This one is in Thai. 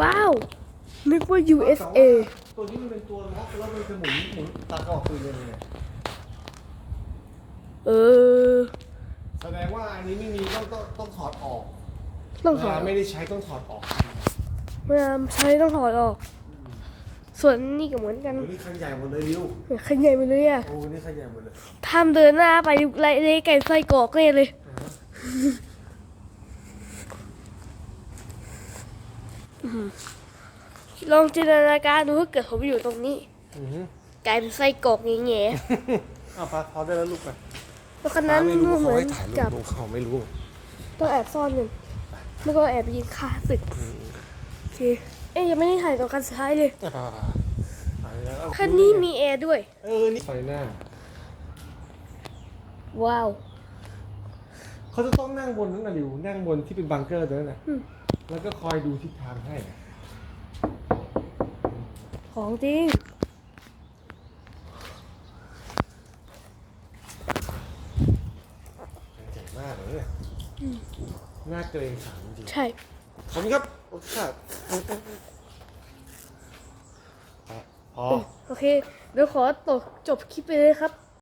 ว้าว นึกว่า USA ตัวนี้มันเป็นตัวล็อกแล้วมันจะหมุนหมุนตัดออกปืนเลยเนี่ยเออ แสดงว่าอันนี้ไม่มีต้องต้องต้องถอดออกต้องถอดเวลาไม่ได้ใช้ต้องถอดออกเวลาใช้ต้องถอดออก ส่วนนี่ก็เหมือนกันโอ้นี่คันใหญ่หมดเลยริวขยายไปเลยอะโอ้นี่คันใหญ่หมดเลยทำเดินหน้าไปไล่เลยไก่ไส้กรอกเลยเลย ลองจินตนาการดูถ้าเกิดผมอยู่ตรงนี้อือฮึกลายเป็นไส้กรอกแง่อ้าวปลาพอได้แล้วลูกไปๆแล้วคนนั้นไม่รู้เหเขามือนให้ถ่ายรูกับปเขาไม่รู้ ต้องแอบซ่อนกันไม่ก็แอบไปยิงฆ่าศึกโอเคเอ๊ยยังไม่ได้ถ่ายตอนการสุดท้ายเลยอ่าถ่ายแล้วเอาคันนี้มีแอร์ด้วย เออนี่ไฟหน้า ว้าว เขาจะต้องนั่งบนนั่นน่ะริวนั่งบนที่เป็นบังเกอร์ตรงนั้นน่ะอืม แล้วก็คอยดูทิศทางให้ ของจริงใหญ่มากเลยเนี่ยน่าเกรงขามจริงใช่ ขอบคุณครับโอเคครับพอ โอเค เดี๋ยวขอตกจบคลิปไปเลยครับ